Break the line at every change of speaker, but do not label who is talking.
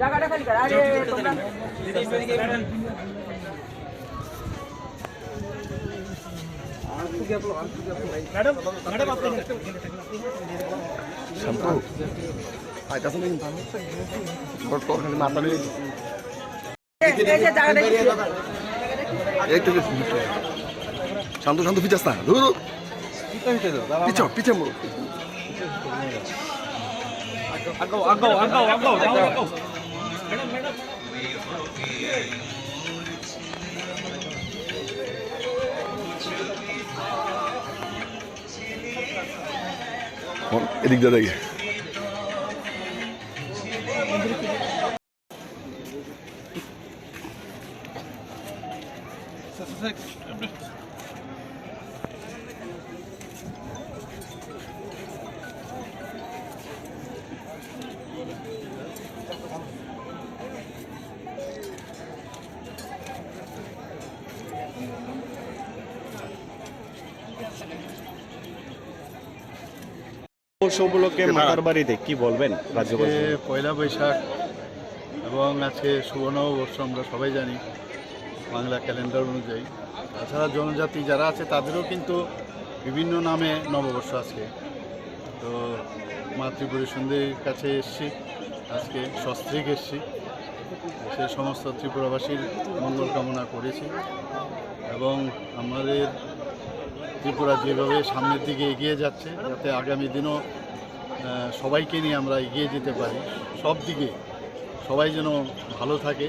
জায়গাটা খালি কর আরে তোমরা
শান্ত আইতাছে না কিন্তু বড় তোর খালি মাথা নিয়ে
এই যে জায়গাটা
একটু শান্ত শান্ত পিছাস না ধরো পিছ পিছে মোড় এদিক দিয়ে দেখে
উৎসব উপলক্ষে মাতার বাড়িতে কি বলবেন
পয়লা বৈশাখ এবং আজকে শুভ নববর্ষ আমরা সবাই জানি বাংলা ক্যালেন্ডার অনুযায়ী। তাছাড়া জনজাতি যারা আছে তাদেরও কিন্তু বিভিন্ন নামে নববর্ষ আজকে। তো মা ত্রিপুরী সুন্দরীর কাছে এসছি আজকে সস্ত্রীক এসছি। সে সমস্ত ত্রিপুরাবাসীর মঙ্গল কামনা করেছি। এবং আমাদের ত্রিপুরা যেভাবে সামনের দিকে এগিয়ে যাচ্ছে, যাতে আগামী দিনও সবাইকে নিয়ে আমরা এগিয়ে যেতে পারি। সব দিকে সবাই যেন ভালো থাকে।